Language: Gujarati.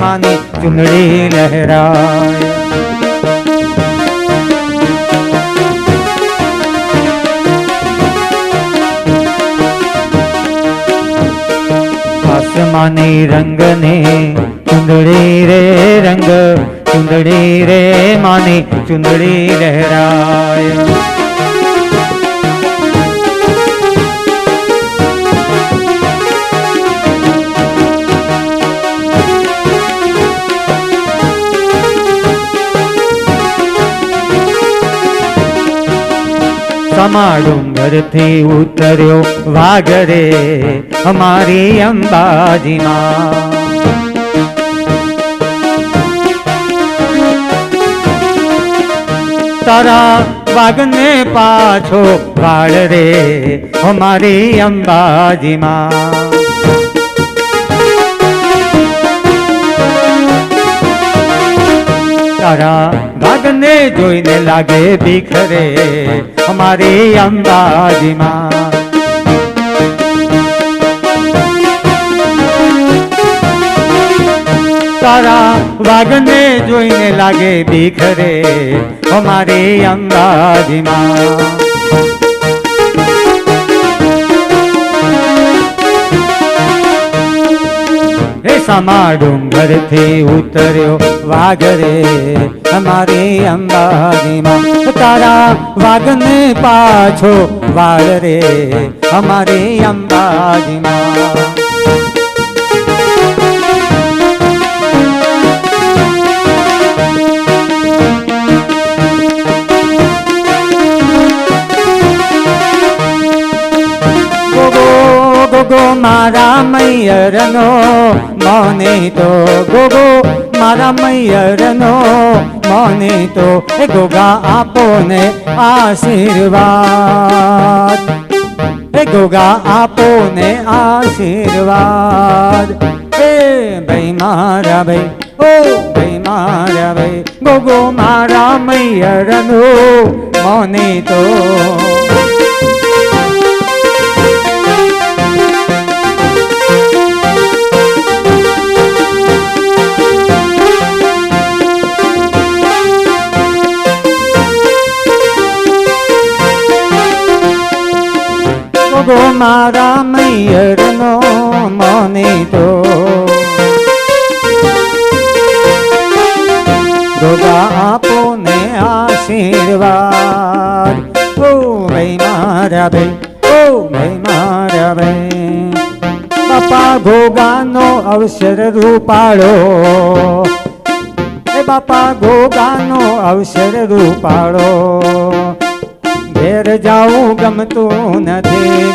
માની ચુંદડી લહેરાય. આસમાની રંગને ચુંદડી રે રંગ ચુંદડી રે માની ચુંદડી લહેરાય. સમા ડુંગરથી ઉતર્યો વાઘરે અમારી અંબાજીમાં. તારા વાઘને પાછો વાળ રે અમારી અંબાજીમાં. તારા વાઘને જોઈને લાગે ભીખરે અમારી અંબાજીમાં તારા વાઘને જોઈને લાગે ભીખરે અમારી અંબાજીમાં સમા ડુંગરથી ઉતર્યો વાઘરે. અમારી અંબાજીમાં તારા વાઘને પાછો વાળ રે. અમારી અંબાજીમાં મારા મૈયરનો મને તો ગોગો મારા મૈયરનો મને તો એ ગોગા આપો ને આશીર્વાદ. એ ગોગા આપો ને આશીર્વાદ. એ ભાઈ મારા ભાઈ, ઓ ભાઈ મારા ભાઈ, ગોગો મારા મૈયરનો મને તો ગો મારા મૈયરનો મને તો. ગોગા આપો ને આશીર્વાદ. ઓ ભાઈ મારા ભાઈ, ઓ ભાઈ મારા ભાઈ. બાપા ગોગાનો અવસર રૂપાળો. એ બાપા ગોગાનો અવસર રૂપાળો. ઘેર જાવું ગમતું નથી